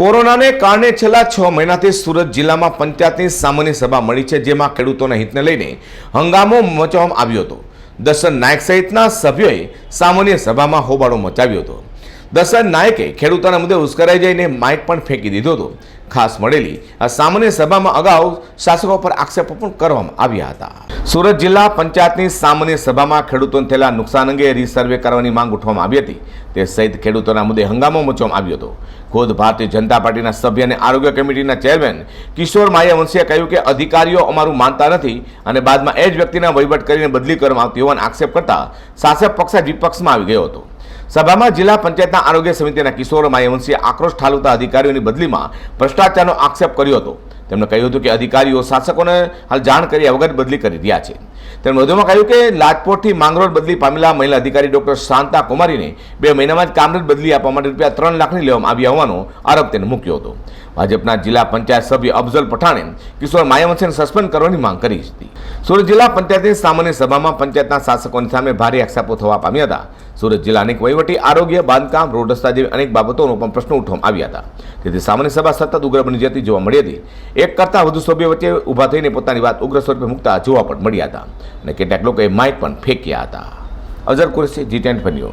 કોરોનાને કારણે છેલ્લા છ મહિનાથી સુરત જિલ્લામાં પંચાયતની સામાન્ય સભા મળી છે, જેમાં ખેડૂતોના હિતને લઈને હંગામો મચાવવામાં આવ્યો હતો. દર્શન નાયક સહિતના સભ્યોએ સામાન્ય સભામાં હોબાળો મચાવ્યો હતો. દર્શન નાયકે ખેડૂતોના મુદ્દે ઉશ્કરાઈ જઈને માઇક પણ ફેંકી દીધો હતો. ખાસ મળેલી આ સામાન્ય સભામાં અગાઉ શાસકો પર આક્ષેપો પણ કરવામાં આવ્યા હતા. સુરત જિલ્લા પંચાયતની સામાન્ય સભામાં ખેડૂતોને થયેલા નુકસાન અંગે રીસર્વે કરવાની માંગ ઉઠવામાં આવી હતી. તે સહિત ખેડૂતોના મુદ્દે હંગામો મચવામાં આવ્યો હતો. ખુદ ભારતીય જનતા પાર્ટીના સભ્ય અને આરોગ્ય કમિટીના ચેરમેન કિશોર માયાવંશીએ કહ્યું કે અધિકારીઓ અમારું માનતા નથી અને બાદમાં એ જ વ્યક્તિના વહીવટ કરીને બદલી કરવામાં આવતી હોવાનો આક્ષેપ કરતા શાસક પક્ષ વિપક્ષમાં આવી ગયો હતો. સભામાં જિલ્લા પંચાયતના આરોગ્ય સમિતિના કિશોર માયવંશીએ આક્રોશ ઠાલવતા અધિકારીઓની બદલીમાં ભ્રષ્ટાચારનો આક્ષેપ કર્યો હતો. તેમણે કહ્યું હતું કે અધિકારીઓ શાસકોને હાલ જાણ કર્યા વગર બદલી કરી રહ્યા છે. તેમણે વધુમાં કહ્યું કે લાજપોરથી માંગરોળ બદલી પામેલા મહિલા અધિકારી ડોક્ટર શાંતા કુમારીને બે મહિનામાં જ કામરેજ બદલી આપવા માટે રૂપિયા ત્રણ લાખની લેવામાં આવ્યા હોવાનો આરોપ તેને મૂક્યો હતો. ભાજપના જિલ્લા પંચાયત સભ્ય અફઝલ પઠાણે કિશોર માયાવંશને સસ્પેન્ડ કરવાની માંગ કરી હતી. સુરત જિલ્લા પંચાયતની સામાન્ય સભામાં પંચાયતના શાસકોની સામે ભારે આક્ષેપો થવા પામ્યા હતા. સુરત જિલ્લા અનેક વહીવટી, આરોગ્ય, બાંધકામ, રોડ રસ્તા જેવી અનેક બાબતોનો પણ પ્રશ્નો ઉઠવામાં આવ્યા હતા. તેથી સામાન્ય સભા સતત ઉગ્ર બની જતી જોવા મળી હતી. એક કરતાં વધુ સભ્યો વચ્ચે ઊભા થઈને પોતાની વાત ઉગ્ર સ્વરૂપે મૂકતા જોવા પણ મળ્યા હતા અને કેટલાક લોકોએ માઇક પણ ફેંક્યા હતા. અઝર કુરેશી, જી બન્યો